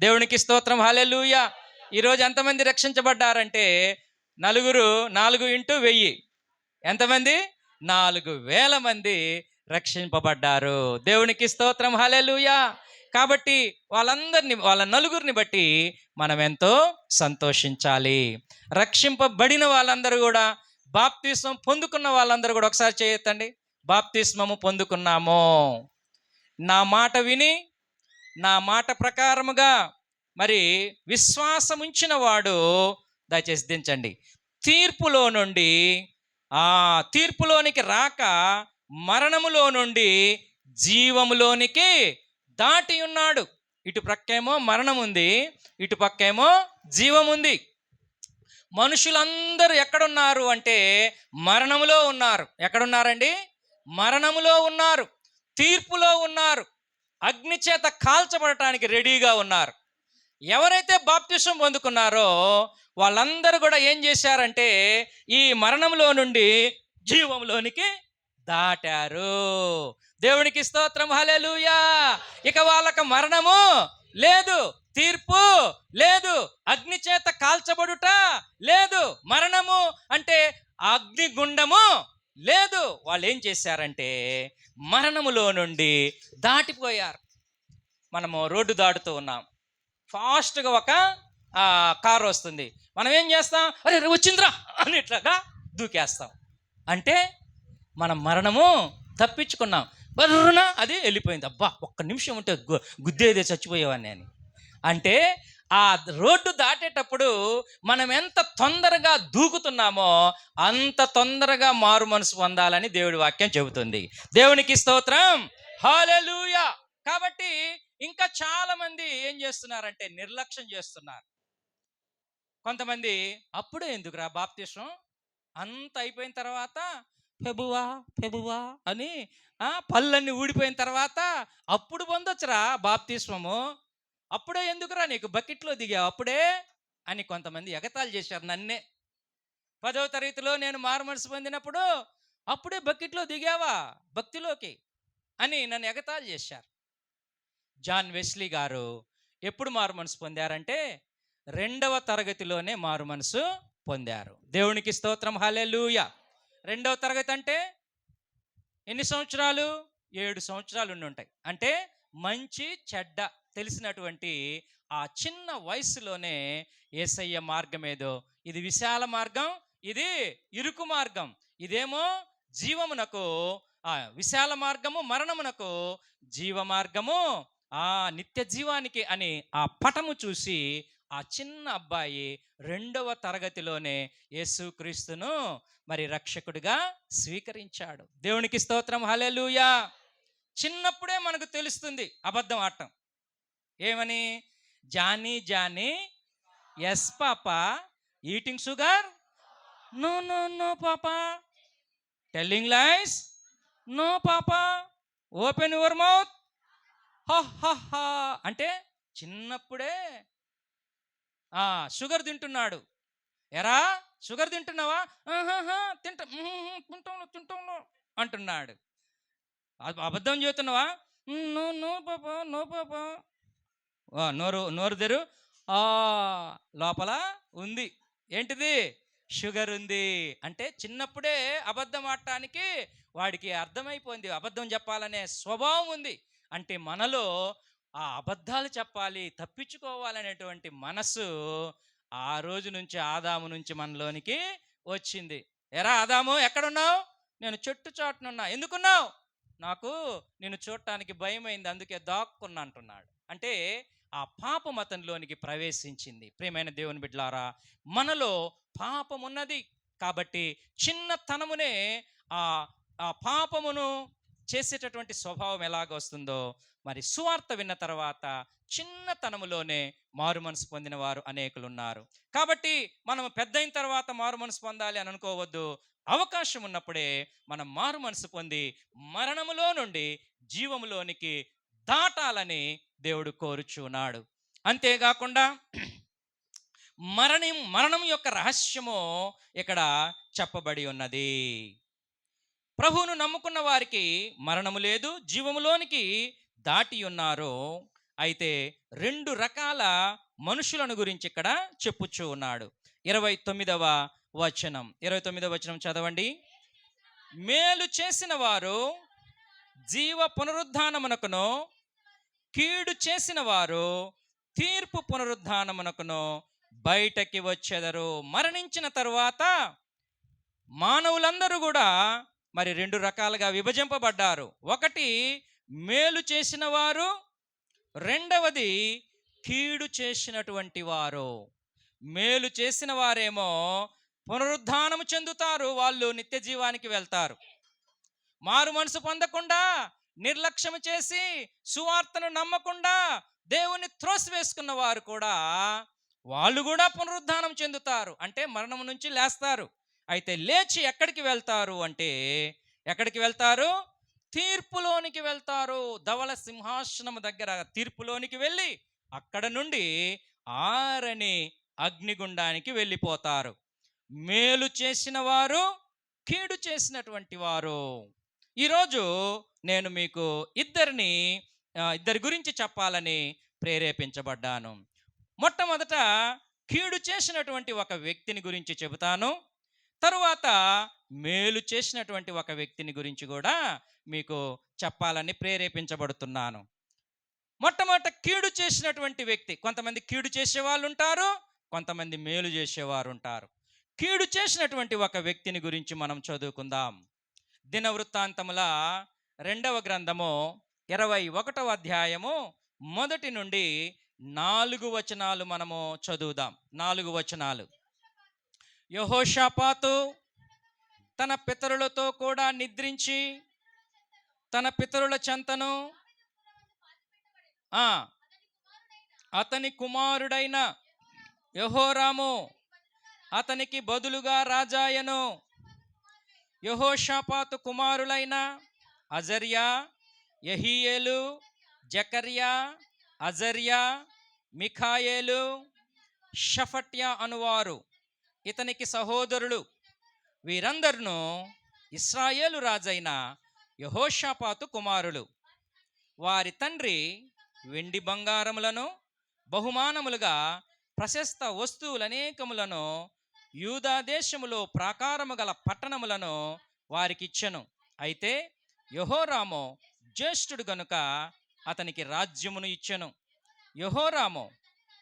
దేవునికి స్తోత్రం. హాలెలుయ ఈరోజు ఎంతమంది రక్షించబడ్డారంటే నలుగురు నాలుగు ఇంటూ వెయ్యి. ఎంతమంది? నాలుగు వేల మంది రక్షింపబడ్డారు. దేవునికి స్తోత్రం. హాలెలుయ కాబట్టి వాళ్ళందరిని వాళ్ళ నలుగురిని బట్టి మనం ఎంతో సంతోషించాలి. రక్షింపబడిన వాళ్ళందరూ కూడా బాప్తిస్మం పొందుకున్న వాళ్ళందరూ కూడా ఒకసారి చేయొద్దండి. బాప్తిస్మము పొందుకున్నాము. నా మాట విని నా మాట ప్రకారముగా మరి విశ్వాసం ఉంచిన వాడు దయచేసి దించండి. తీర్పులో నుండి ఆ తీర్పులోనికి రాక మరణములో నుండి జీవములోనికి దాటి ఉన్నాడు ఇటు ప్రక్కేమో మరణం ఉంది ఇటు పక్కేమో జీవం ఉంది మనుషులందరూ ఎక్కడున్నారు అంటే మరణములో ఉన్నారు. ఎక్కడున్నారండి? మరణములో ఉన్నారు. తీర్పులో ఉన్నారు. అగ్ని చేత కాల్చబడటానికి రెడీగా ఉన్నారు. ఎవరైతే బాప్తిసం పొందుకున్నారో వాళ్ళందరూ కూడా ఏం చేశారంటే ఈ మరణంలో నుండి జీవంలోనికి దాటారు. దేవునికి స్తోత్రం. హలెలుయా ఇక వాళ్ళకి మరణము లేదు. తీర్పు లేదు. అగ్ని చేత కాల్చబడుట లేదు. మరణము అంటే అగ్నిగుండము లేదు. వాళ్ళు ఏం చేశారంటే మరణములో నుండి దాటిపోయారు. మనము రోడ్డు దాటుతూ ఉన్నాం. ఫాస్ట్గా ఒక కారు వస్తుంది. మనం ఏం చేస్తాం? అరే వచ్చిందిరా అని ఇట్లాగా దూకేస్తాం. అంటే మనం మరణము తప్పించుకున్నాం. బర్రున అది వెళ్ళిపోయింది. అబ్బా ఒక్క నిమిషం ఉంటే గు- గుద్దేదే చచ్చిపోయేవాడిని అని అంటే ఆ రోడ్డు దాటేటప్పుడు మనం ఎంత తొందరగా దూకుతున్నామో అంత తొందరగా మారు మనసు పొందాలని దేవుడి వాక్యం చెబుతుంది. దేవునికి స్తోత్రం. హాలెలూయా కాబట్టి ఇంకా చాలామంది ఏం చేస్తున్నారంటే నిర్లక్ష్యం చేస్తున్నారు. కొంతమంది అప్పుడే ఎందుకురా బాప్తీసం? అంత అయిపోయిన తర్వాత పెబువా పెబువా అని ఆ, పళ్ళన్నీ ఊడిపోయిన తర్వాత అప్పుడు పొందొచ్చురా బాప్తిస్మము అప్పుడే ఎందుకురా నీకు బకెట్లో దిగావు? అప్పుడే? అని కొంతమంది ఎగతాళి చేశారు నన్నే. పదవ తరగతిలో నేను మారుమనసు పొందినప్పుడు అప్పుడే బకెట్లో దిగావా? భక్తిలోకి అని నన్ను ఎగతాళి చేశారు. జాన్ వెస్లీ గారు ఎప్పుడు మారు మనసు పొందారంటే రెండవ తరగతిలోనే మారు మనసు పొందారు. దేవునికి స్తోత్రం. హల్లెలూయా. రెండవ తరగతి అంటే ఎన్ని సంవత్సరాలు? ఏడు సంవత్సరాలు ఉండి ఉంటాయి. అంటే మంచి చెడ్డ తెలిసినటువంటి ఆ చిన్న వయసులోనే ఏసయ్య మార్గం ఏదో. ఇది విశాల మార్గం ఇది ఇరుకు మార్గం. ఇదేమో జీవమునకు ఆ విశాల మార్గము మరణమునకు జీవ మార్గము. ఆ నిత్య జీవానికి అని ఆ పటము చూసి ఆ చిన్న అబ్బాయి రెండవ తరగతిలోనే యేసుక్రీస్తును మరి రక్షకుడిగా స్వీకరించాడు. దేవునికి స్తోత్రం. హలెలుయా చిన్నప్పుడే మనకు తెలుస్తుంది అబద్ధం ఆడటం. ఏమని? Johnny Johnny yes papa eating sugar? No no no papa. Telling lies? No papa. Open your mouth. హా అంటే చిన్నప్పుడే. ఆ షుగర్ తింటున్నాడు. ఎరా షుగర్ తింటున్నావా? ఆహాహా, తింటా. మ్మ్, తింటాంలో తింటాంలో అంటున్నాడు. అబద్ధం చెబుతున్నావా? నో నో పాప నో పాప. నోరు నోరు తెరు. ఆ లోపల ఉంది. ఏంటిది? షుగర్ ఉంది. అంటే చిన్నప్పుడే అబద్ధం ఆడటానికి వాడికి అర్థమైపోయింది. అబద్ధం చెప్పాలనే స్వభావం ఉంది. అంటే మనలో ఆ అబద్ధాలు చెప్పాలి తప్పించుకోవాలనేటువంటి మనసు ఆ రోజు నుంచి ఆదాము నుంచి మనలోనికి వచ్చింది. ఎరా ఆదాము ఎక్కడున్నావు? నేను చెట్టు చాటునున్నా. ఎందుకున్నావు? నాకు నేను చూడటానికి భయమైంది. అందుకే దాక్కున్నా అంటున్నాడు. అంటే ఆ పాపం అతనిలోనికి ప్రవేశించింది. ప్రియమైన దేవుని బిడ్డలారా మనలో పాపం ఉన్నది కాబట్టి చిన్నతనమునే ఆ ఆ పాపమును చేసేటటువంటి స్వభావం ఎలాగ వస్తుందో మరి సువార్త విన్న తర్వాత చిన్నతనములోనే మారు మనసు పొందిన వారు అనేకులు ఉన్నారు కాబట్టి మనం పెద్దయిన తర్వాత మారు మనసు పొందాలి అని అనుకోవద్దు. అవకాశం ఉన్నప్పుడే మనం మారు మనసు పొంది మరణములో నుండి జీవములోనికి దాటాలని దేవుడు కోరుచున్నాడు. అంతేకాకుండా మరణం మరణం యొక్క రహస్యము ఇక్కడ చెప్పబడి ఉన్నది. ప్రభువును నమ్ముకున్న వారికి మరణము లేదు జీవములోనికి దాటి ఉన్నారు అయితే రెండు రకాల మనుషులను గురించి ఇక్కడ చెప్పుచూ ఉన్నాడు. ఇరవై తొమ్మిదవ వచనం. ఇరవై తొమ్మిదవ వచనం చదవండి. మేలు చేసిన వారు జీవ పునరుద్ధానమునకును కీడు చేసిన వారు తీర్పు పునరుద్ధానమునకును బయటకి వచ్చెదరు. మరణించిన తరువాత మానవులందరూ కూడా మరి రెండు రకాలుగా విభజింపబడ్డారు. ఒకటి మేలు చేసిన వారు రెండవది కీడు చేసినటువంటి వారు. మేలు చేసిన వారేమో పునరుద్ధానము చెందుతారు వాళ్ళు నిత్య జీవానికి వెళ్తారు. మారు మనసు పొందకుండా నిర్లక్ష్యం చేసి సువార్తను నమ్మకుండా దేవుని త్రోసివేసుకున్న వారు కూడా వాళ్ళు కూడా పునరుద్ధానం చెందుతారు. అంటే మరణం నుంచి లేస్తారు. అయితే లేచి ఎక్కడికి వెళ్తారు అంటే ఎక్కడికి వెళ్తారు? తీర్పులోనికి వెళ్తారు. ధవల సింహాసనం దగ్గర తీర్పులోనికి వెళ్ళి అక్కడ నుండి ఆరని అగ్నిగుండానికి వెళ్ళిపోతారు. మేలు చేసిన వారు కీడు చేసినటువంటి వారు. ఈరోజు నేను మీకు ఇద్దరిని ఇద్దరి గురించి చెప్పాలని ప్రేరేపించబడ్డాను. మొట్టమొదట కీడు చేసినటువంటి ఒక వ్యక్తిని గురించి చెబుతాను. తరువాత మేలు చేసినటువంటి ఒక వ్యక్తిని గురించి కూడా మీకు చెప్పాలని ప్రేరేపించబడుతున్నాను. మొట్టమొదట కీడు చేసినటువంటి వ్యక్తి కొంతమంది కీడు చేసే వాళ్ళు ఉంటారు కొంతమంది మేలు చేసేవారు ఉంటారు. కీడు చేసినటువంటి ఒక వ్యక్తిని గురించి మనం చదువుకుందాం. దినవృత్తాంతముల రెండవ గ్రంథము ఇరవై ఒకటవ అధ్యాయము మొదటి నుండి నాలుగు వచనాలు మనము చదువుదాం. నాలుగు వచనాలు. యహోషాపాతు తన పితరులతో కూడా నిద్రించి తన పితరుల చెంతను ఆ, అతని కుమారుడైన యహోరాము అతనికి బదులుగా రాజాయను యహోషాపాతు కుమారులైన అజర్యా యహీయేలు జకర్యా అజర్యా మిఖాయేలు షఫట్యా అనువారు. ఇతనికి సహోదరులు. వీరందరును ఇస్రాయేలు రాజైన యహోషాపాతు కుమారులు. వారి తండ్రి వెండి బంగారములను బహుమానములుగా ప్రశస్త వస్తువులనేకములను యూదాదేశములో ప్రాకారము గల పట్టణములను వారికిచ్చెను. అయితే యహోరాము జ్యేష్ఠుడు గనుక అతనికి రాజ్యమును ఇచ్చెను. యహోరాము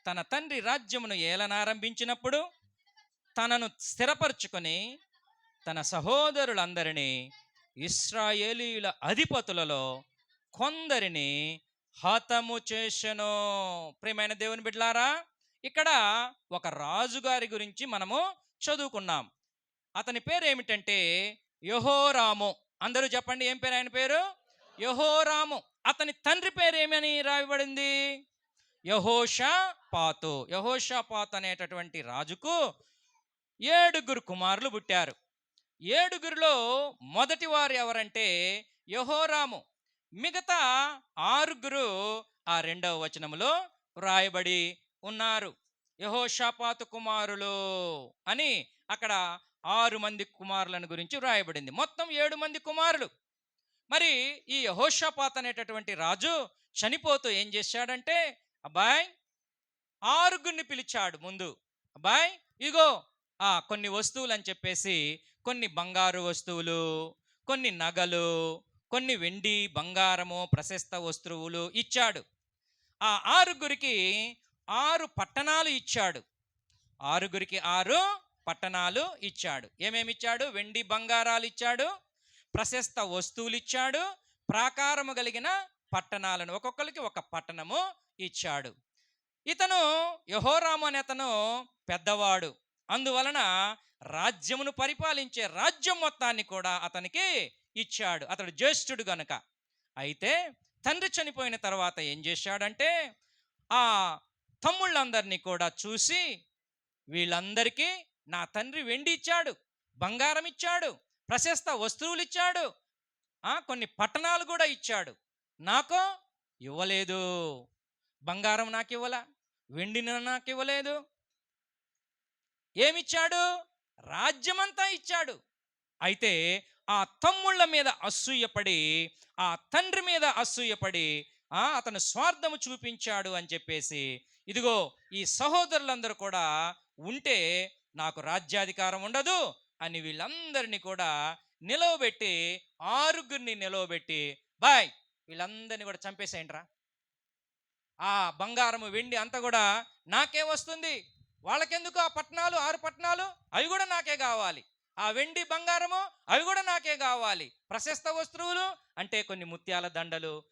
తన తండ్రి రాజ్యమును ఏలనారంభించినప్పుడు తనను స్థిరపరచుకొని తన సహోదరులందరినీ ఇస్రాయేలీయుల అధిపతులలో కొందరిని హతము చేసెను ప్రియమైన దేవుని బిడ్లారా ఇక్కడ ఒక రాజుగారి గురించి మనము చదువుకున్నాం. అతని పేరు ఏమిటంటే యహోరాము. అందరూ చెప్పండి ఏం పేరు ఆయన పేరు? యహోరాము. అతని తండ్రి పేరు ఏమని రాయబడింది? యహోషా పాతు యహోషా పాత్ అనేటటువంటి రాజుకు ఏడుగురు కుమారులు పుట్టారు. ఏడుగురిలో మొదటి వారు ఎవరంటే యహోరాము. మిగతా ఆరుగురు ఆ రెండవ వచనములో వ్రాయబడి ఉన్నారు. యహోషాపాతు కుమారులు అని అక్కడ ఆరు మంది కుమారులను గురించి వ్రాయబడింది. మొత్తం ఏడు మంది కుమారులు. మరి ఈ యహోషాపాత్ అనేటటువంటి రాజు చనిపోతూ ఏం చేశాడంటే అబ్బాయ్ ఆరుగురిని పిలిచాడు ముందు. అబ్బాయ్ ఇగో ఆ కొన్ని వస్తువులు అని చెప్పేసి కొన్ని బంగారు వస్తువులు కొన్ని నగలు కొన్ని వెండి బంగారము ప్రశస్త వస్తువులు ఇచ్చాడు. ఆ ఆరుగురికి ఆరు పట్టణాలు ఇచ్చాడు. ఆరుగురికి ఆరు పట్టణాలు ఇచ్చాడు. ఏమేమి ఇచ్చాడు వెండి బంగారాలు ఇచ్చాడు ప్రశస్త వస్తువులు ఇచ్చాడు ప్రాకారము కలిగిన పట్టణాలను ఒక్కొక్కరికి ఒక పట్టణము ఇచ్చాడు. ఇతను యహోరాము అనే అతను పెద్దవాడు. అందువలన రాజ్యమును పరిపాలించే రాజ్యం మొత్తాన్ని కూడా అతనికి ఇచ్చాడు. అతడు జ్యేష్ఠుడు గనుక. అయితే తండ్రి చనిపోయిన తర్వాత ఏం చేశాడంటే ఆ తమ్ముళ్ళందరినీ కూడా చూసి వీళ్ళందరికీ నా తండ్రి వెండి ఇచ్చాడు బంగారం ఇచ్చాడు ప్రశస్త వస్తువులు ఇచ్చాడు ఆ, కొన్ని పట్టణాలు కూడా ఇచ్చాడు. నాకు ఇవ్వలేదు. బంగారం నాకు ఇవ్వలా వెండిని నాకు ఇవ్వలేదు ఏమిచ్చాడు? రాజ్యమంతా ఇచ్చాడు. అయితే ఆ తమ్ముళ్ళ మీద అసూయపడి ఆ తండ్రి మీద అసూయపడి ఆ అతను స్వార్థము చూపించాడు అని చెప్పేసి ఇదిగో ఈ సహోదరులందరూ కూడా ఉంటే నాకు రాజ్యాధికారం ఉండదు అని వీళ్ళందరినీ కూడా నిలవబెట్టి ఆరుగురిని నిలవబెట్టి బాయ్ వీళ్ళందరినీ కూడా చంపేసేయండిరా. ఆ బంగారము వెండి అంతా కూడా నాకే వస్తుంది. వాళ్ళకెందుకు ఆ పట్టణాలు ఆరు పట్టణాలు అవి కూడా నాకే కావాలి. ఆ వెండి బంగారము అవి కూడా నాకే కావాలి. ప్రశస్త వస్తువులు అంటే కొన్ని ముత్యాల దండలు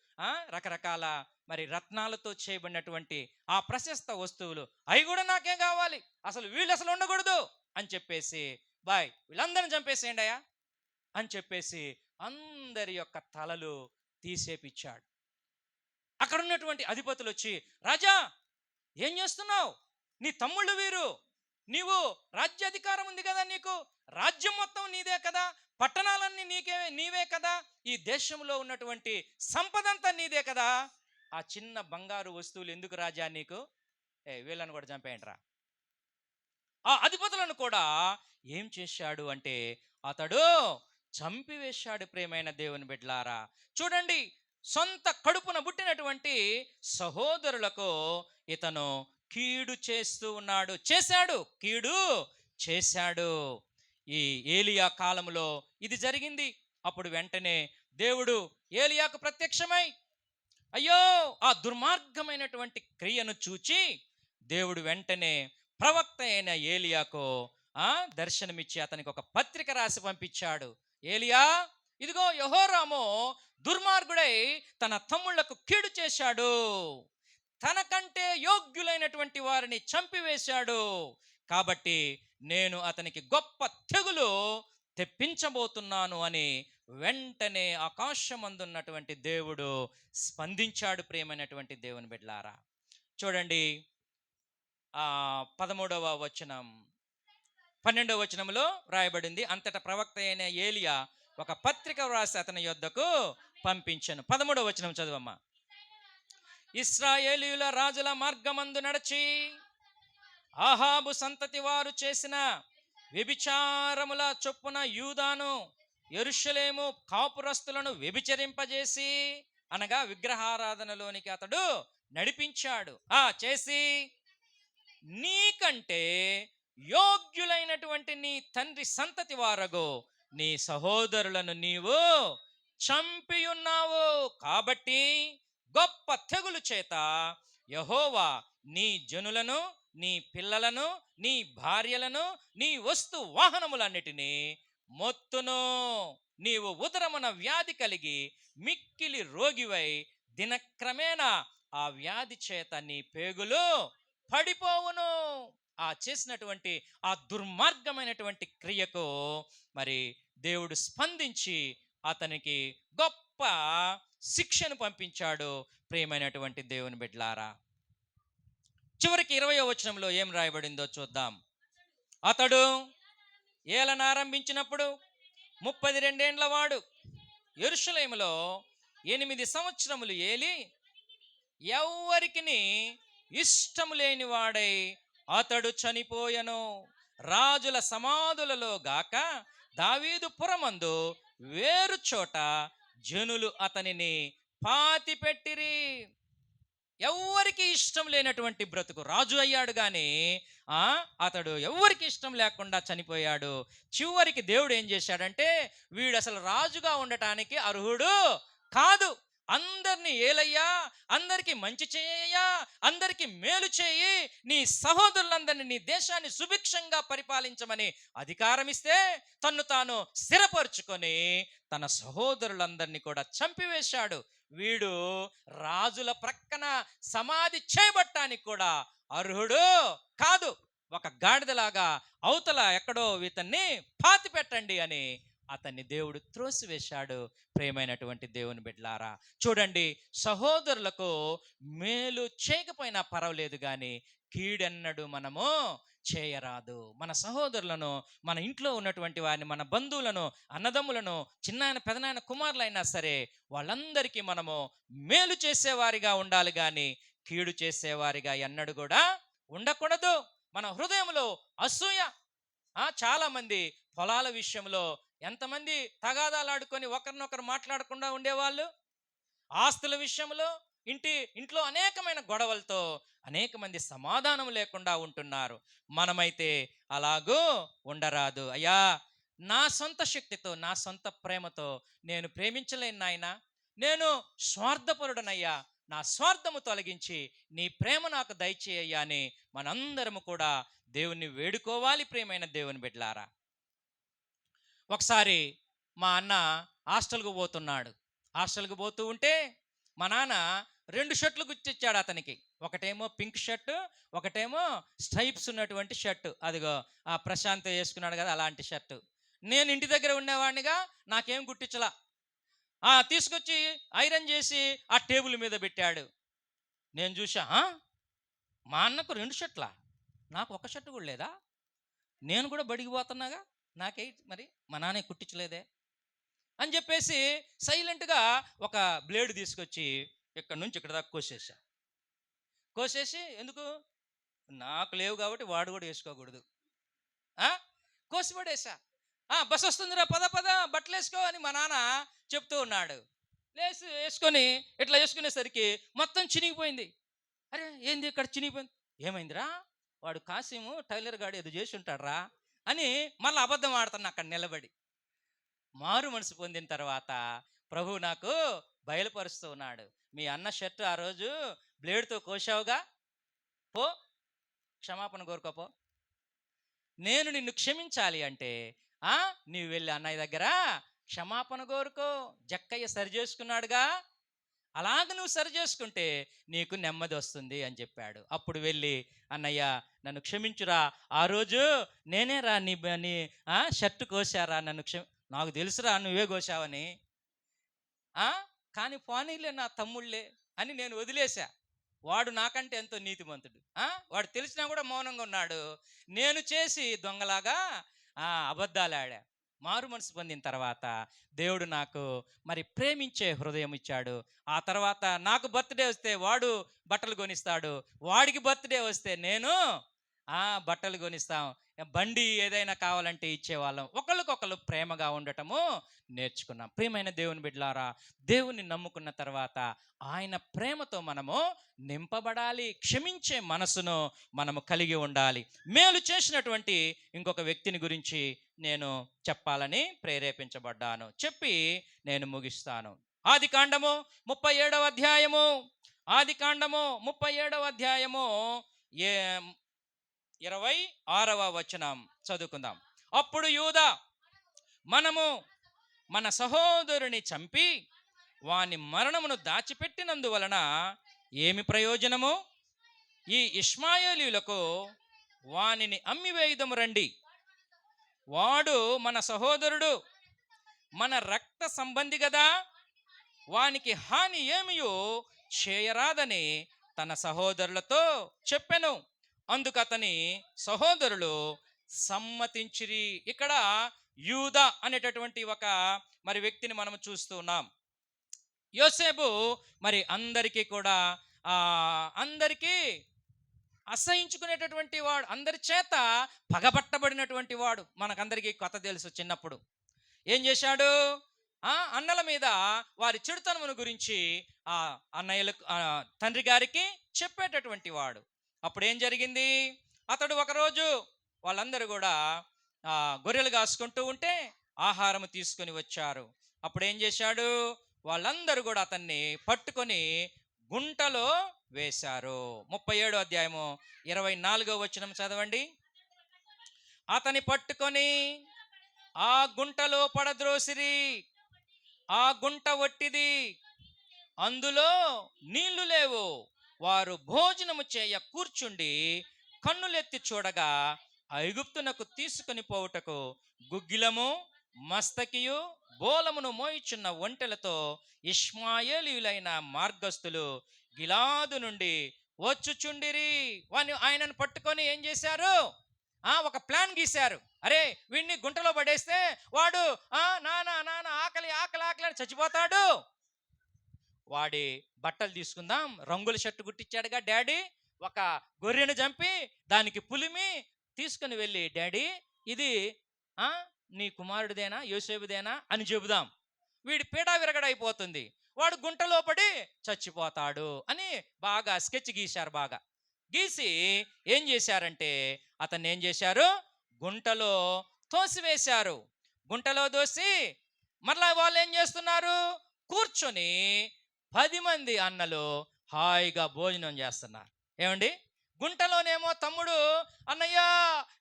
రకరకాల మరి రత్నాలతో చేయబడినటువంటి ఆ ప్రశస్త వస్తువులు. అవి కూడా నాకేం కావాలి? అసలు వీళ్ళు అసలు ఉండకూడదు! అని చెప్పేసి బాయ్ వీళ్ళందరిని చంపేసేయండి అయ్యా! అని చెప్పేసి అందరి యొక్క తలలు తీసేపిచ్చాడు. అక్కడ ఉన్నటువంటి అధిపతులు వచ్చి రాజా ఏం చేస్తున్నావు? నీ తమ్ముళ్ళు వీరు! నీవు రాజ్యాధికారం ఉంది కదా నీకు? రాజ్యం మొత్తం నీదే కదా? పట్టణాలన్నీ నీకే నీవే కదా? ఈ దేశంలో ఉన్నటువంటి సంపదంతా నీదే కదా? ఆ చిన్న బంగారు వస్తువులు ఎందుకు రాజా నీకు? ఏ వీళ్ళని కూడా చంపేయండి రా ఆ అధిపతులను కూడా ఏం చేశాడు అంటే అతడు చంపివేశాడు ప్రేమైన దేవుని బిడ్డలారా. చూడండి సొంత కడుపున పుట్టినటువంటి సహోదరులకు ఇతను కీడు చేస్తూ ఉన్నాడు. చేశాడు కీడు చేశాడు. ఈ ఏలియా కాలంలో ఇది జరిగింది. అప్పుడు వెంటనే దేవుడు ఏలియాకు ప్రత్యక్షమై అయ్యో ఆ దుర్మార్గమైనటువంటి క్రియను చూచి దేవుడు వెంటనే ప్రవక్త అయిన ఏలియాకు ఆ దర్శనమిచ్చి అతనికి ఒక పత్రిక రాసి పంపించాడు. ఏలియా ఇదిగో యహోరామో దుర్మార్గుడై తన తమ్ముళ్ళకు కీడు చేశాడు. తనకంటే యోగ్యులైనటువంటి వారిని చంపివేశాడు. కాబట్టి నేను అతనికి గొప్ప తెగులు తెప్పించబోతున్నాను అని వెంటనే ఆకాశమందున్నటువంటి దేవుడు స్పందించాడు ప్రేమైనటువంటి దేవుని బిడ్లారా. చూడండి ఆ పదమూడవ వచనం పన్నెండవ వచనంలో రాయబడింది అంతటా ప్రవక్త అయిన ఏలియా ఒక పత్రిక వ్రాసి అతని యొద్దకు పంపించను. పదమూడవ వచనం చదువమ్మా. ఇస్రాయేలీయుల రాజుల మార్గమందు నడచి ఆహాబు సంతతి వారు చేసిన వ్యభిచారముల చొప్పున యూదాను ఎరుషలేము కాపురస్తులను వ్యభిచరింపజేసి అనగా విగ్రహారాధనలోనికి అతడు నడిపించాడు. ఆ చేసి నీకంటే యోగ్యులైనటువంటి నీ తండ్రి సంతతి వారగో నీ సహోదరులను నీవు చంపియున్నావు. కాబట్టి గొప్ప తెగులు చేత యహోవా నీ జనులను నీ పిల్లలను నీ భార్యలను నీ వస్తు వాహనములన్నిటినీ మొత్తును నీవు ఉదరమున వ్యాధి కలిగి మిక్కిలి రోగివై దినక్రమేణా ఆ వ్యాధి చేత నీ పేగులు పడిపోవును. ఆ చేసినటువంటి ఆ దుర్మార్గమైనటువంటి క్రియకు మరి దేవుడు స్పందించి అతనికి గొప్ప శిక్షను పంపించాడు ప్రియమైనటువంటి దేవుని బిడ్లారా. చివరికి ఇరవయో వచనంలో ఏం రాయబడిందో చూద్దాం. అతడు ఏలనారంభించినప్పుడు ముప్పది రెండేండ్ల వాడు. ఎరుషలేములో ఎనిమిది సంవత్సరములు ఏలి ఎవరికి ఇష్టము లేని వాడై అతడు చనిపోయెను. రాజుల సమాధులలో గాక దావీదు పురమందు వేరు చోట జనులు అతనిని పాతిపెట్టిరి. ఎవరికి ఇష్టం లేనటువంటి బ్రతుకు రాజు అయ్యాడు కానీ ఆ అతడు ఎవ్వరికి ఇష్టం లేకుండా చనిపోయాడు. చివరికి దేవుడు ఏం చేశాడంటే వీడు అసలు రాజుగా ఉండటానికి అర్హుడు కాదు. అందరినీ ఏలయ్యా అందరికీ మంచి చేయయ్యా అందరికి మేలు చేయి. నీ సహోదరులందరినీ నీ దేశాన్ని సుభిక్షంగా పరిపాలించమని అధికారం ఇస్తే తన్ను తాను స్థిరపరుచుకొని తన సహోదరులందరినీ కూడా చంపివేశాడు. వీడు రాజుల ప్రక్కన సమాధి చేయబట్టానికి కూడా అర్హుడు కాదు. ఒక గాడిదలాగా అవతల ఎక్కడో ఇతన్ని పాతి పెట్టండి అని అతన్ని దేవుడు త్రోసివేశాడు. ప్రేమైనటువంటి దేవుని బిడ్లారా చూడండి సహోదరులకు మేలు చేయకపోయినా పర్వాలేదు కానీ కీడెన్నడు మనము చేయరాదు. మన సహోదరులను మన ఇంట్లో ఉన్నటువంటి వారిని మన బంధువులను అన్నదమ్ములను చిన్నాయన పెదనాయన కుమారులైనా సరే వాళ్ళందరికీ మనము మేలు చేసేవారిగా ఉండాలి కానీ కీడు చేసేవారిగా ఎన్నడు కూడా ఉండకూడదు. మన హృదయంలో అసూయ. ఆ, పొలాల విషయంలో ఎంతమంది తగాదాలు ఆడుకొని ఒకరినొకరు మాట్లాడకుండా ఉండేవాళ్ళు? ఆస్తుల విషయంలో ఇంటి ఇంట్లో అనేకమైన గొడవలతో అనేక మంది సమాధానం లేకుండా ఉంటున్నారు. మనమైతే అలాగూ ఉండరాదు. అయ్యా నా సొంత శక్తితో నా సొంత ప్రేమతో నేను ప్రేమించలేను నాయనా. నేను స్వార్థపరుడనయ్యా. నా స్వార్థము తొలగించి నీ ప్రేమ నాకు దయచేయ్యా అని మనందరము కూడా దేవుణ్ణి వేడుకోవాలి ప్రేమైన దేవుని బిడ్డలారా. ఒకసారి మా అన్న హాస్టల్కు పోతున్నాడు. హాస్టల్కి పోతూ ఉంటే మా నాన్న రెండు షర్ట్లు గుర్తిచ్చాడు అతనికి. ఒకటేమో పింక్ షర్ట్ ఒకటేమో స్ట్రైప్స్ ఉన్నటువంటి షర్టు. అదిగో ఆ ప్రశాంత్ వేసుకున్నాడు కదా అలాంటి షర్టు. నేను ఇంటి దగ్గర ఉండేవాడినిగా నాకేం గుర్తించలా. ఆ తీసుకొచ్చి ఐరన్ చేసి ఆ టేబుల్ మీద పెట్టాడు. నేను చూసా మా అన్నకు రెండు షర్ట్లా? నాకు ఒక షర్టు కూడా లేదా? నేను కూడా బడికి పోతున్నాగా? నాకే మరి మా నాన్న కుట్టించలేదే అని చెప్పేసి సైలెంట్గా ఒక బ్లేడ్ తీసుకొచ్చి ఇక్కడ నుంచి ఇక్కడ దాకా కోసేసా కోసేసి ఎందుకు? నాకు లేవు కాబట్టి వాడు కూడా వేసుకోకూడదు. ఆ? కోసి పడేసా "ఆ, బస్ వస్తుందిరా పద పద బట్టలు వేసుకో అని మా నాన్న చెప్తూ ఉన్నాడు. లేసి వేసుకొని ఇట్లా వేసుకునేసరికి మొత్తం చినిగిపోయింది. అరే ఏంది ఇక్కడ చినిగిపోయింది? ఏమైందిరా? వాడు కాసిము టైలర్ గాడు ఏదో చేసి ఉంటాడరా అని మళ్ళీ అబద్ధం ఆడుతున్నా అక్కడ నిలబడి. మారు మనసు పొందిన తర్వాత ప్రభు నాకు బయలుపరుస్తూ ఉన్నాడు. మీ అన్న షర్ట్ ఆ రోజు బ్లేడ్తో కోసావుగా పో క్షమాపణ కోరుకోపో నేను నిన్ను క్షమించాలి అంటే ఆ? నీవు వెళ్ళి అన్నయ్య దగ్గర క్షమాపణ కోరుకో. జక్కయ్య సరి చేసుకున్నాడుగా? అలాగ నువ్వు సరి చేసుకుంటే నీకు నెమ్మది వస్తుంది అని చెప్పాడు. అప్పుడు వెళ్ళి అన్నయ్య నన్ను క్షమించురా. ఆ రోజు నేనే రా నీ నీ ఆ, షర్ట్ కోసారా నన్ను క్షమి నాకు తెలుసురా నువ్వే కోసావని కానీ పోనీలే నా తమ్ముళ్ళే అని నేను వదిలేశా. వాడు నాకంటే ఎంతో నీతిమంతుడు. వాడు తెలిసినా కూడా మౌనంగా ఉన్నాడు. నేను చేసి దొంగలాగా ఆ, అబద్ధాలు ఆడా మారు మనసు పొందిన తర్వాత దేవుడు నాకు మరి ప్రేమించే హృదయం ఇచ్చాడు. ఆ తర్వాత నాకు బర్త్డే వస్తే వాడు బట్టలు కొనిస్తాడు. వాడికి బర్త్డే వస్తే నేను బట్టలు కొనిస్తాం. బండి ఏదైనా కావాలంటే ఇచ్చేవాళ్ళం. ఒకళ్ళకొకళ్ళు ప్రేమగా ఉండటము నేర్చుకున్నాం. ప్రియమైన దేవుని బిడ్లారా దేవుని నమ్ముకున్న తర్వాత ఆయన ప్రేమతో మనము నింపబడాలి క్షమించే మనసును మనము కలిగి ఉండాలి. మేలు చేసినటువంటి ఇంకొక వ్యక్తిని గురించి నేను చెప్పాలని ప్రేరేపించబడ్డాను. చెప్పి నేను ముగిస్తాను. ఆది కాండము ముప్పై ఏడవ అధ్యాయము. ఆది కాండము ముప్పై ఏడవ అధ్యాయము. ఏ ఇరవై ఆరవ వచనం చదువుకుందాం. అప్పుడు యూదా మనము మన సహోదరుని చంపి వాని మరణమును దాచిపెట్టినందువలన ఏమి ప్రయోజనము? ఈ ఇష్మాయేలీలకు వానిని అమ్మివేయుదము రండి. వాడు మన సహోదరుడు మన రక్త సంబంధి కదా వానికి హాని ఏమియో చేయరాదని తన సహోదరులతో చెప్పెను. అందుకు అతని సహోదరులు సమ్మతించిరి. ఇక్కడ యూద అనేటటువంటి ఒక మరి వ్యక్తిని మనం చూస్తూ ఉన్నాం. యోసేపు మరి అందరికీ కూడా అందరికీ అసహించుకునేటటువంటి వాడు అందరి చేత పగబట్టబడినటువంటి వాడు. మనకందరికీ కథ తెలుసు చిన్నప్పుడు. ఏం చేశాడు? ఆ అన్నల మీద వారి చెడుతనమును గురించి ఆ అన్నయ్యలకు తండ్రి గారికి చెప్పేటటువంటి వాడు. అప్పుడు ఏం జరిగింది? అతడు ఒకరోజు వాళ్ళందరూ కూడా గొర్రెలు కాసుకుంటూ ఉంటే ఆహారం తీసుకొని వచ్చారు. అప్పుడు ఏం చేశాడు? వాళ్ళందరూ కూడా అతన్ని పట్టుకొని గుంటలో వేశారు. ముప్పై ఏడో అధ్యాయము ఇరవై నాలుగో వచనం చదవండి. అతని పట్టుకొని ఆ గుంటలో పడద్రోసిరి. ఆ గుంట వట్టిది అందులో నీళ్ళు లేవు. వారు భోజనము చేయ కూర్చుండి కన్నులెత్తి చూడగా ఐగుప్తునకు తీసుకొని పోవుటకు గుగ్గిలము మస్తకియు బోలమును మోయిచున్న ఒంటెలతో ఇష్మాయేలీయులైన మార్గస్థులు గిలాదు నుండి వచ్చుచుండిరి. వాని ఆయనను పట్టుకొని ఏం చేశారు? ఆ ఒక ప్లాన్ గీశారు. అరే వీడిని గుంటలో పడేస్తే వాడు ఆ నానా నానా ఆకలి ఆకలి ఆకలి అని చచ్చిపోతాడు. వాడి బట్టలు తీసుకుందాం రంగుల షర్టు కుట్టించాడుగా డాడీ ఒక గొర్రెను చంపి దానికి పులిమి తీసుకుని వెళ్ళి డాడీ ఇది ఆ నీ కుమారుడిదేనా యోసేపుదేనా అని చెబుదాం. వీడి పీడా విరగడైపోతుంది. వాడు గుంటలో పడి చచ్చిపోతాడు అని బాగా స్కెచ్ గీశారు బాగా. గీసి ఏం చేశారంటే అతన్ని ఏం చేశారు? గుంటలో తోసివేశారు. గుంటలో దోసి మరలా వాళ్ళు ఏం చేస్తున్నారు? కూర్చొని పది మంది అన్నలు హాయిగా భోజనం చేస్తున్నారు. ఏమండి? గుంటలోనేమో తమ్ముడు అన్నయ్యా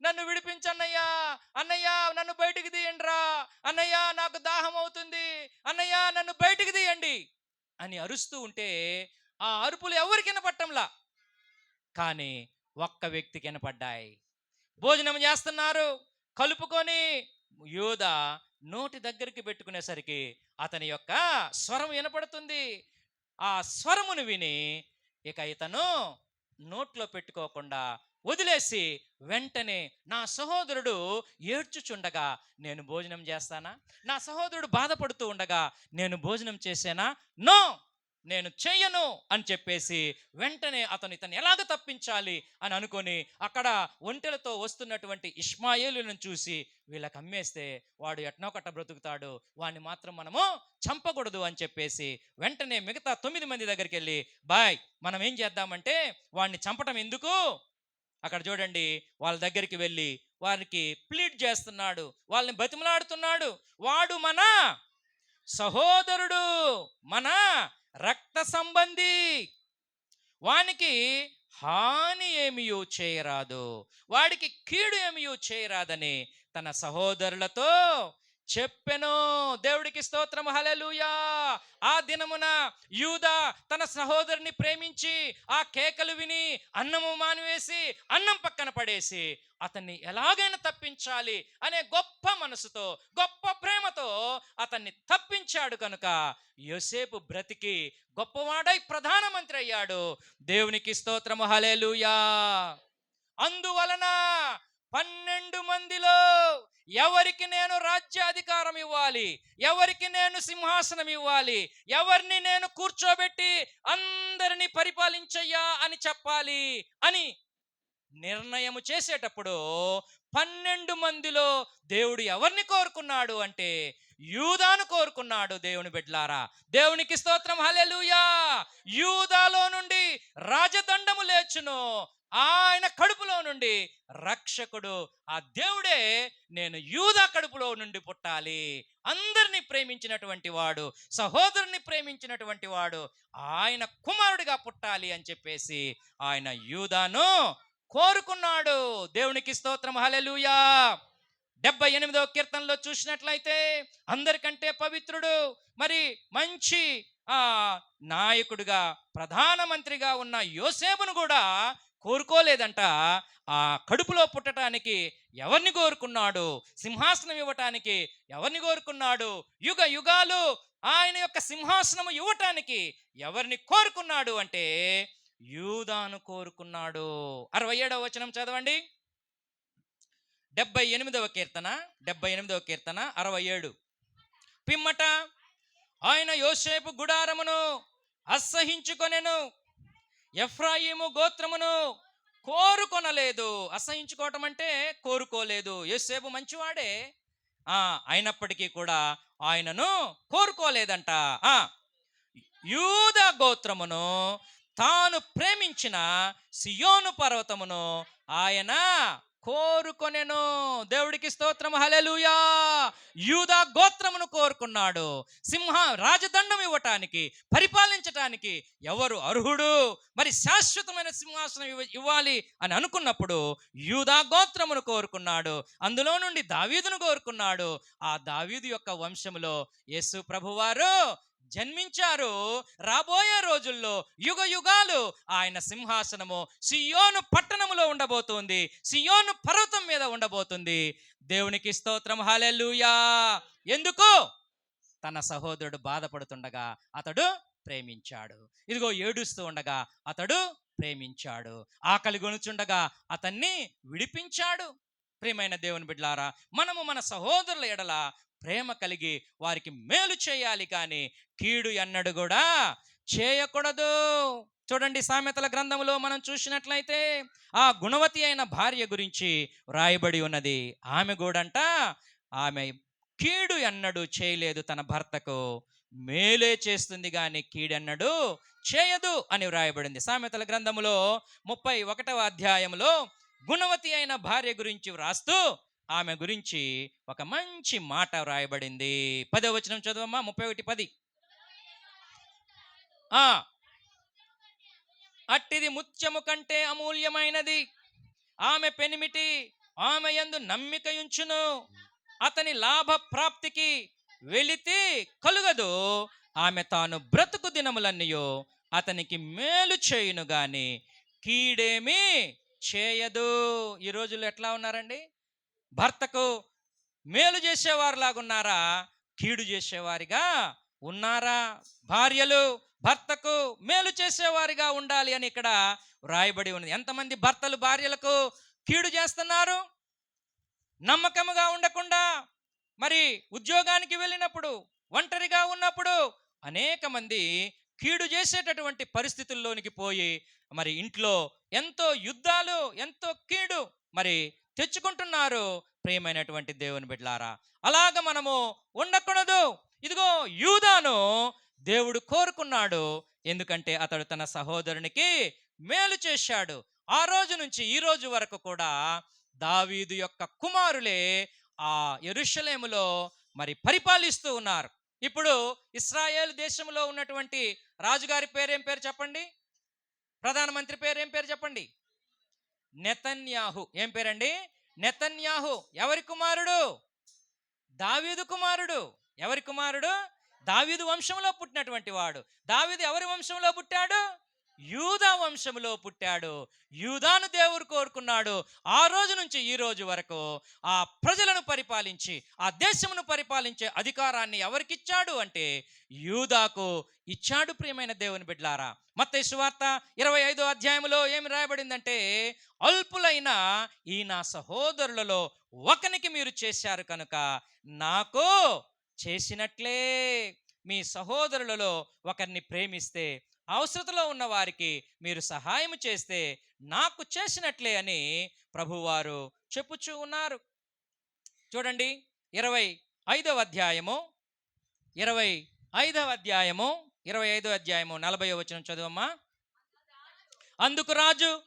నన్ను విడిపించన్నయ్యా అన్నయ్యా నన్ను బయటికి తీయండిరా అన్నయ్యా నాకు దాహం అవుతుంది అన్నయ్యా నన్ను బయటికి తీయండి అని అరుస్తూ ఉంటే ఆ అరుపులు ఎవరికి వినపట్టంలా? కానీ ఒక్క వ్యక్తికి వినపడ్డాయి. భోజనం చేస్తున్నారు. కలుపుకొని యోధ నోటి దగ్గరికి పెట్టుకునేసరికి అతని యొక్క స్వరం వినపడుతుంది. ఆ స్వరమును విని ఇక ఇతను నోట్లో పెట్టుకోకుండా వదిలేసి వెంటనే నా సహోదరుడు ఏడ్చుచుండగా నేను భోజనం చేస్తానా? నా సహోదరుడు బాధపడుతూ ఉండగా నేను భోజనం చేసేనా? నో! నేను చేయను అని చెప్పేసి వెంటనే అతను ఇతను ఎలాగ తప్పించాలి అని అనుకొని అక్కడ ఒంటెలతో వస్తున్నటువంటి ఇష్మాయేలులను చూసి వీళ్ళకి అమ్మేస్తే వాడు ఎట్నో కట్ట బ్రతుకుతాడు వాడిని మాత్రం మనము చంపకూడదు అని చెప్పేసి వెంటనే మిగతా తొమ్మిది మంది దగ్గరికి వెళ్ళి బాయ్ మనం ఏం చేద్దామంటే వాడిని చంపటం ఎందుకు? అక్కడ చూడండి వాళ్ళ దగ్గరికి వెళ్ళి వారికి ప్లీడ్ చేస్తున్నాడు వాళ్ళని బతిమలాడుతున్నాడు. వాడు మన సహోదరుడు మన రక్త సంబంధి. వానికి హాని ఏమియో చేయరాదు. వాడికి కీడు ఏమియో చేయరాదని తన సహోదరులతో చెప్పెను. దేవుడికి స్తోత్రము. హలెలూయా ఆ దినమున యూదా తన సహోదరుని ప్రేమించి ఆ కేకలు విని అన్నము మానివేసి అన్నం పక్కన పడేసి అతన్ని ఎలాగైనా తప్పించాలి అనే గొప్ప మనసుతో గొప్ప ప్రేమతో అతన్ని తప్పించాడు కనుక యోసేపు బ్రతికి గొప్పవాడై ప్రధానమంత్రి అయ్యాడు. దేవునికి స్తోత్రము. హలేలుయా అందువలన పన్నెండు మందిలో ఎవరికి నేను రాజ్యాధికారం ఇవ్వాలి? ఎవరికి నేను సింహాసనం ఇవ్వాలి? ఎవరిని నేను కూర్చోబెట్టి అందరిని పరిపాలించయ్యా అని చెప్పాలి అని నిర్ణయము చేసేటప్పుడు పన్నెండు మందిలో దేవుడు ఎవరిని కోరుకున్నాడు అంటే యూదాను కోరుకున్నాడు దేవుని బిడ్లారా. దేవునికి స్తోత్రం. హలెలుయా యూదాలో నుండి రాజదండము లేచును. ఆయన కడుపులో నుండి రక్షకుడు ఆ దేవుడే నేను యూదా కడుపులో నుండి పుట్టాలి. అందరినీ ప్రేమించినటువంటి వాడు సహోదరుని ప్రేమించినటువంటి వాడు ఆయన కుమారుడిగా పుట్టాలి అని చెప్పేసి ఆయన యూదాను కోరుకున్నాడు. దేవునికి స్తోత్రం. హలెలుయా డెబ్బై ఎనిమిదో కీర్తనలో చూసినట్లయితే అందరికంటే పవిత్రుడు మరి మంచి ఆ నాయకుడిగా ప్రధానమంత్రిగా ఉన్న యోసేపును కూడా కోరుకోలేదంట. ఆ కడుపులో పుట్టడానికి ఎవరిని కోరుకున్నాడు? సింహాసనం ఇవ్వటానికి ఎవరిని కోరుకున్నాడు? యుగ యుగాలు ఆయన యొక్క సింహాసనము ఇవ్వటానికి ఎవరిని కోరుకున్నాడు అంటే యూదాను కోరుకున్నాడు. అరవై ఏడవ వచనం చదవండి. డెబ్బై ఎనిమిదవ కీర్తన డెబ్బై ఎనిమిదవ కీర్తన అరవై ఏడు. పిమ్మట ఆయన యోసేపు గుడారమును అసహించుకొనెను. ఎఫ్రాయిము గోత్రమును కోరుకొనలేదు. అసహించుకోవటం అంటే కోరుకోలేదు. యోసేపు మంచివాడే. ఆ అయినప్పటికీ కూడా ఆయనను కోరుకోలేదంట. ఆ యూద గోత్రమును తాను ప్రేమించిన సియోను పర్వతమును ఆయన కోరుకొనెను. దేవుడికి స్తోత్రం. హలెలుయా యూదా గోత్రమును కోరుకున్నాడు. సింహ రాజదండం ఇవ్వటానికి పరిపాలించటానికి ఎవరు అర్హుడు? మరి శాశ్వతమైన సింహాసనం ఇవ్వాలి అని అనుకున్నప్పుడు యూదా గోత్రమును కోరుకున్నాడు. అందులో నుండి దావీదును కోరుకున్నాడు. ఆ దావీదు యొక్క వంశములో యేసు ప్రభువారు జన్మించారు. రాబోయే రోజుల్లో యుగ యుగాలు ఆయన సింహాసనము సియోను పట్టణములో ఉండబోతుంది. సియోను పర్వతం మీద ఉండబోతుంది. దేవునికి స్తోత్రం. హాలెల్లుయా! ఎందుకు? తన సహోదరుడు బాధపడుతుండగా అతడు ప్రేమించాడు. ఇదిగో ఏడుస్తూ ఉండగా అతడు ప్రేమించాడు. ఆకలి గొనుచుండగా అతన్ని విడిపించాడు. ప్రియమైన దేవుని బిడ్లారా మనము మన సహోదరుల ఎడల ప్రేమ కలిగి వారికి మేలు చేయాలి కానీ కీడు ఎన్నడు కూడా చేయకూడదు. చూడండి సామెతల గ్రంథంలో మనం చూసినట్లయితే ఆ గుణవతి అయిన భార్య గురించి వ్రాయబడి ఉన్నది. ఆమె కూడంట ఆమె కీడు ఎన్నడు చేయలేదు. తన భర్తకు మేలే చేస్తుంది కానీ కీడెన్నడు చేయదు అని వ్రాయబడింది. సామెతల గ్రంథములో ముప్పై ఒకటవ అధ్యాయంలో గుణవతి అయిన భార్య గురించి వ్రాస్తూ ఆమె గురించి ఒక మంచి మాట వ్రాయబడింది పదో వచనం చదవమ్మా ముప్పై ఒకటి పది. ఆ. అట్టిది ముత్యము కంటే అమూల్యమైనది. ఆమె పెనిమిటి ఆమె యందు నమ్మిక ఉంచును అతని లాభ ప్రాప్తికి వెళితే కలుగదు. ఆమె తాను బ్రతుకు దినములన్నయో అతనికి మేలు చేయును గాని కీడేమీ చేయదు. ఈ రోజుల్లో ఎట్లా ఉన్నారండి? భర్తకు మేలు చేసేవారులాగా ఉన్నారా కీడు చేసేవారిగా ఉన్నారా? భార్యలు భర్తకు మేలు చేసేవారిగా ఉండాలి అని ఇక్కడ వ్రాయబడి ఉన్నది. ఎంతమంది భర్తలు భార్యలకు కీడు చేస్తున్నారు? నమ్మకముగా ఉండకుండా మరి ఉద్యోగానికి వెళ్ళినప్పుడు ఒంటరిగా ఉన్నప్పుడు అనేక మంది కీడు చేసేటటువంటి పరిస్థితుల్లోనికి పోయి మరి ఇంట్లో ఎంతో యుద్ధాలు ఎంతో కీడు మరి తెచ్చుకుంటున్నారు. ప్రియమైనటువంటి దేవుని బిడ్లారా అలాగ మనము ఉండకూడదు. ఇదిగో యూదాను దేవుడు కోరుకున్నాడు. ఎందుకంటే అతడు తన సహోదరునికి మేలు చేశాడు. ఆ రోజు నుంచి ఈ రోజు వరకు కూడా దావీదు యొక్క కుమారులే ఆ ఎరుషలేములో మరి పరిపాలిస్తూ ఉన్నారు. ఇప్పుడు ఇస్రాయేల్ దేశంలో ఉన్నటువంటి రాజుగారి పేరేం పేరు చెప్పండి? ప్రధానమంత్రి పేరేం పేరు చెప్పండి? నెతన్యాహు. ఏం పేరండి? నెతన్యాహు. ఎవరి కుమారుడు? దావీదు కుమారుడు. ఎవరి కుమారుడు? దావీదు వంశంలో పుట్టినటువంటి వాడు. దావీదు ఎవరి వంశంలో పుట్టాడు? యూదా వంశంలో పుట్టాడు. యూదాను దేవుడు కోరుకున్నాడు. ఆ రోజు నుంచి ఈ రోజు వరకు ఆ ప్రజలను పరిపాలించి ఆ దేశమును పరిపాలించే అధికారాన్ని ఎవరికిచ్చాడు అంటే యూదాకు ఇచ్చాడు ప్రియమైన దేవుని బిడ్లారా. మత్త సువార్త ఇరవై ఐదో అధ్యాయంలో ఏమి రాయబడిందంటే అల్పులైన ఈ నా సహోదరులలో ఒకనికి మీరు చేశారు కనుక నాకు చేసినట్లే. మీ సహోదరులలో ఒకరిని ప్రేమిస్తే అవసరతలో ఉన్న వారికి మీరు సహాయం చేస్తే నాకు చేసినట్లే అని ప్రభువారు చెప్పుచూ ఉన్నారు. చూడండి ఇరవై ఐదవ అధ్యాయము ఇరవై ఐదవ అధ్యాయము ఇరవై ఐదవ అధ్యాయము నలభై వచ్చిన చదువమ్మా. అందుకు రాజు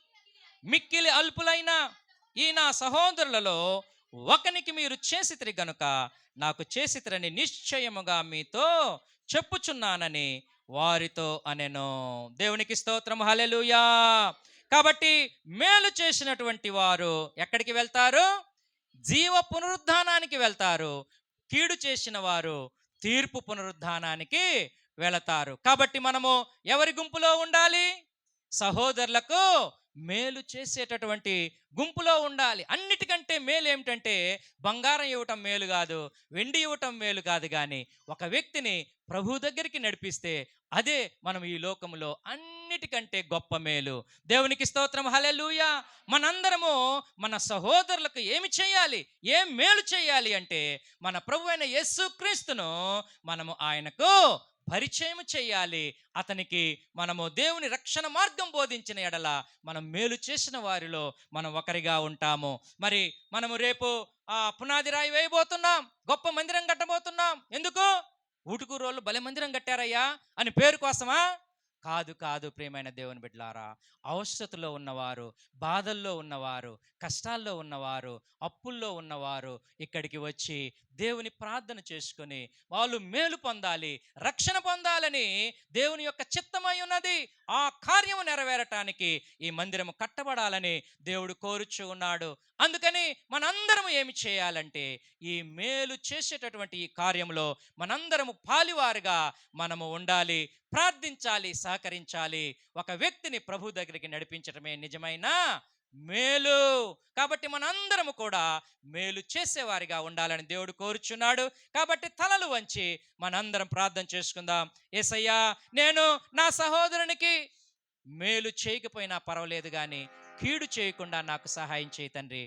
మిక్కిలి అల్పులైన ఈ నా సహోదరులలో ఒకనికి మీరు చేసితిరి గనుక నాకు చేసితిరని నిశ్చయముగా మీతో చెప్పుచున్నానని వారితో అనెను. దేవునికి స్తోత్రం. హలెలుయా కాబట్టి మేలు చేసినటువంటి వారు ఎక్కడికి వెళ్తారు? జీవ పునరుద్ధానానికి వెళ్తారు. కీడు చేసిన వారు తీర్పు పునరుద్ధానానికి వెళతారు. కాబట్టి మనము ఎవరి గుంపులో ఉండాలి? సహోదరులకు మేలు చేసేటటువంటి గుంపులో ఉండాలి. అన్నిటికంటే మేలు ఏమిటంటే బంగారం ఇవ్వటం మేలు కాదు వెండి ఇవ్వటం మేలు కాదు కానీ ఒక వ్యక్తిని ప్రభు దగ్గరికి నడిపిస్తే అదే మనం ఈ లోకంలో అన్నిటికంటే గొప్ప మేలు. దేవునికి స్తోత్రం. హలెలుయ మనందరము మన సహోదరులకు ఏమి చేయాలి? ఏం మేలు చేయాలి అంటే మన ప్రభు అయిన యేసుక్రీస్తును మనము ఆయనకు పరిచయం చేయాలి. అతనికి మనము దేవుని రక్షణ మార్గం బోధించిన ఎడల మనం మేలు చేసిన వారిలో మనం ఒకరిగా ఉంటాము. మరి మనము రేపు ఆ పునాది రాయి వేయబోతున్నాం. గొప్ప మందిరం కట్టబోతున్నాం. ఎందుకు? ఊటుకూరు వాళ్ళు బలి మందిరం కట్టారయ్యా అని పేరు కోసమా? కాదు కాదు ప్రియమైన దేవుని బిడ్డలారా అవసరతలో ఉన్నవారు బాధల్లో ఉన్నవారు కష్టాల్లో ఉన్నవారు అప్పుల్లో ఉన్నవారు ఇక్కడికి వచ్చి దేవుని ప్రార్థన చేసుకుని వాళ్ళు మేలు పొందాలి రక్షణ పొందాలని దేవుని యొక్క చిత్తమై ఉన్నది. ఆ కార్యము నెరవేరటానికి ఈ మందిరము కట్టబడాలని దేవుడు కోరుచు ఉన్నాడు. అందుకని మనందరము ఏమి చేయాలంటే ఈ మేలు చేసేటటువంటి ఈ కార్యంలో మనందరము పాలివారుగా మనము ఉండాలి. ప్రార్థించాలి సహకరించాలి. ఒక వ్యక్తిని ప్రభు దగ్గరికి నడిపించడమే నిజమైన మేలు. కాబట్టి మనందరము కూడా మేలు చేసేవారిగా ఉండాలని దేవుడు కోరుచున్నాడు. కాబట్టి తలలు వంచి మనందరం ప్రార్థన చేసుకుందాం. ఏసయ్యా నేను నా సహోదరునికి మేలు చేయకపోయినా పర్వాలేదు కానీ కీడు చేయకుండా నాకు సహాయం చేయి తండ్రి.